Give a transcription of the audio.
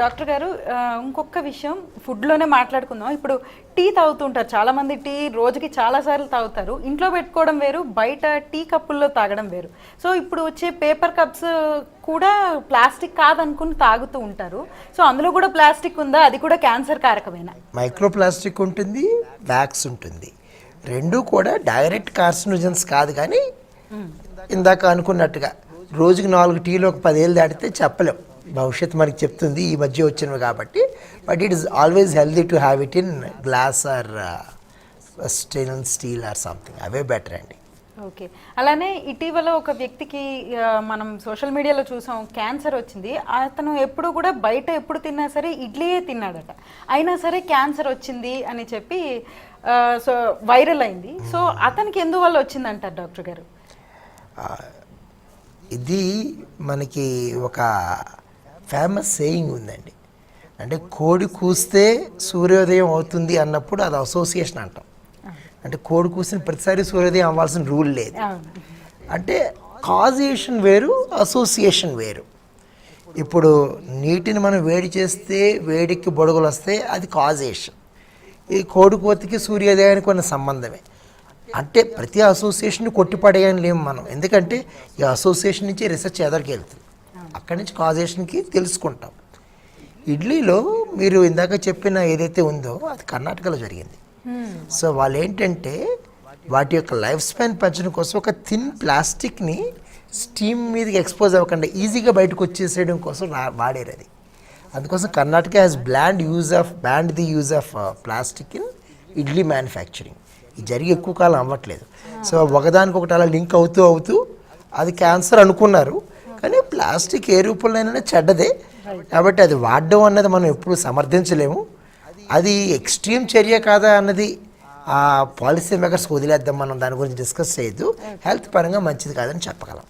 Doctor గారు ఇంకొక విషయం ఫుడ్లోనే మాట్లాడుకుందాం. ఇప్పుడు టీ తాగుతుంటారు. చాలా మంది టీ రోజుకి చాలా సార్లు తాగుతారు. ఇంట్లో పెట్టుకోవడం వేరు బయట టీ కప్పుల్లో తాగడం వేరు. సో ఇప్పుడు వచ్చే పేపర్ కప్స్ కూడా ప్లాస్టిక్ కాదనుకుని తాగుతూ ఉంటారు. సో అందులో కూడా ప్లాస్టిక్ ఉందా? అది కూడా క్యాన్సర్ కారకమేనా? మైక్రో ప్లాస్టిక్ ఉంటుంది వ్యాక్స్ ఉంటుంది. రెండు కూడా డైరెక్ట్ కార్సినోజన్స్ కాదు కానీ ఇందాక అనుకున్నట్టుగా రోజుకి నాలుగు టీలు ఒక పదేళ్ళు దాటితే చెప్పలేం. భవిష్యత్తు మనకి చెప్తుంది ఈ మధ్య వచ్చినవి కాబట్టి. But it is always healthy to have it in glass or stainless steel or something away better అండి ఓకే అలానే ఇటీవల ఒక వ్యక్తికి మనం సోషల్ మీడియాలో చూసాం క్యాన్సర్ వచ్చింది. అతను ఎప్పుడు కూడా బయట ఎప్పుడు తిన్నా సరే ఇడ్లీయే తిన్నాడట. అయినా సరే క్యాన్సర్ వచ్చింది అని చెప్పి సో వైరల్ అయింది. సో అతనికి ఎందువల్ల వచ్చిందంటారు డాక్టర్ గారు? ఇది మనకి ఒక ఫేమస్ సేయింగ్ ఉందండి. అంటే కోడి కూస్తే సూర్యోదయం అవుతుంది అన్నప్పుడు అది అసోసియేషన్ అంటాం. అంటే కోడి కూసిన ప్రతిసారి సూర్యోదయం అవ్వాల్సిన రూల్ లేదు. అంటే కాజేషన్ వేరు అసోసియేషన్ వేరు. ఇప్పుడు నీటిని మనం వేడి చేస్తే వేడికి బొడుగులు వస్తే అది కాజేషన్ ఈ కోడికోతికి సూర్యోదయానికి ఉన్న సంబంధమే. అంటే ప్రతి అసోసియేషన్ కొట్టిపడేయని లేము మనం. ఎందుకంటే ఈ అసోసియేషన్ నుంచి రీసెర్చ్ ఎదరికి వెళ్తుంది అక్కడి నుంచి కాజేషన్కి తెలుసుకుంటాం. ఇడ్లీలో మీరు ఇందాక చెప్పిన ఏదైతే ఉందో అది కర్ణాటకలో జరిగింది. సో వాళ్ళు ఏంటంటే వాటి యొక్క లైఫ్ స్పాన్ పెంచడం కోసం ఒక థిన్ ప్లాస్టిక్ని స్టీమ్ మీదకి ఎక్స్పోజ్ అవ్వకుండా ఈజీగా బయటకు వచ్చేసేయడం కోసం వాడారు అది. అందుకోసం Karnataka has banned use of banned the use of plastic in idli manufacturing ఇది జరిగి ఎక్కువ కాలం అవ్వట్లేదు. సో ఒకదానికొకటి అలా లింక్ అవుతూ అవుతూ అది క్యాన్సర్ అనుకున్నారు. కానీ ప్లాస్టిక్ ఏ రూపంలోనైనా చెడ్డదే. కాబట్టి అది వాడడం అన్నది మనం ఎప్పుడు సమర్థించలేము. అది ఎక్స్ట్రీమ్ చర్య కాదా అన్నది ఆ పాలసీ మేకర్స్ వదిలేద్దాం మనం. దాని గురించి డిస్కస్ చేయొద్దు. హెల్త్ పరంగా మంచిది కాదని చెప్పగలం.